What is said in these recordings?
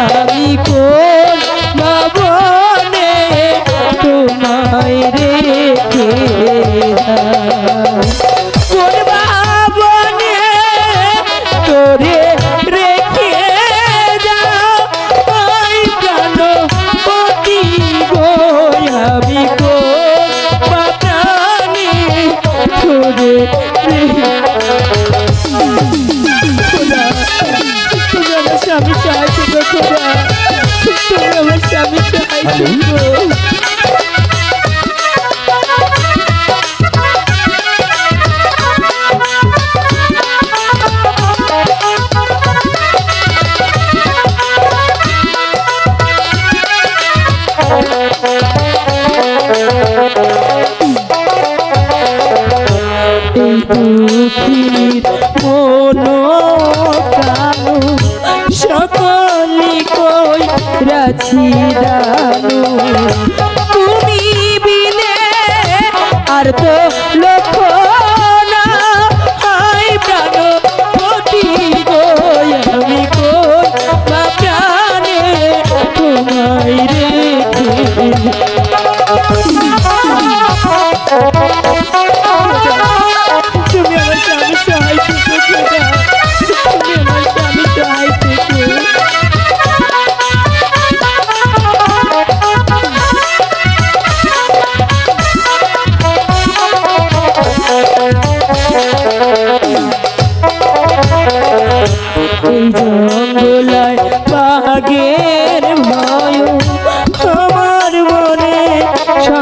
আমি কোন ভবনে তোমায় রেখে যাই? কোন ভবনে তোরে রেখে যাও ওই প্রাণপতি গো, আমি কোন প্রাণে তোরে রেখে স্বামী রাছি দানু তুমি বিনে আর তো লক্ষ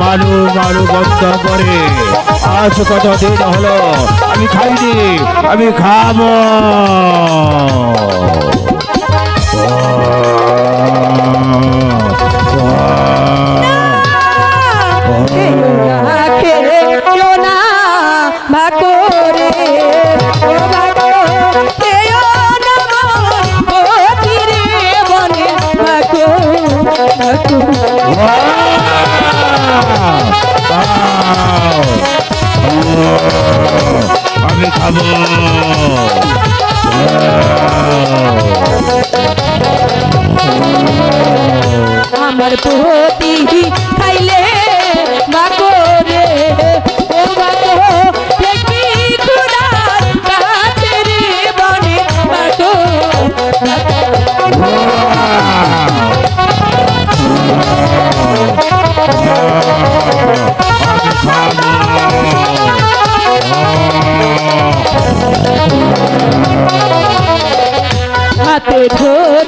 মারু মারু বন্ধ করে। আজ কত দিন হলো আমি খাইনি আমি খাব। আমি খাব আমার পতি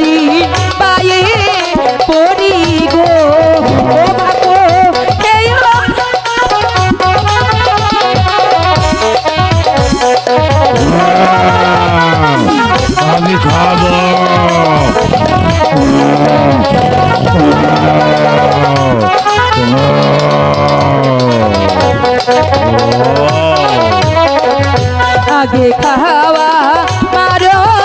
ধরি পায়ে পরি গো। আমি আগে খাওয়া মারো।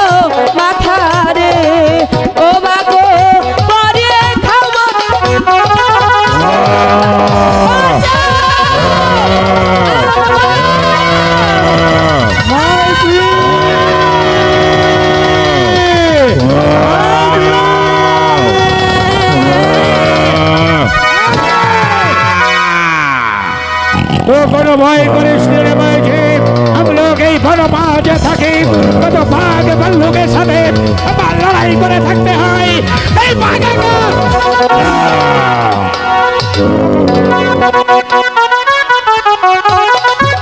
কোনো ভয় করিস রে हम বন মাঝে থাকি। কত বাঘ ভাল্লুকের সাথে আমার লড়াই করে থাকতে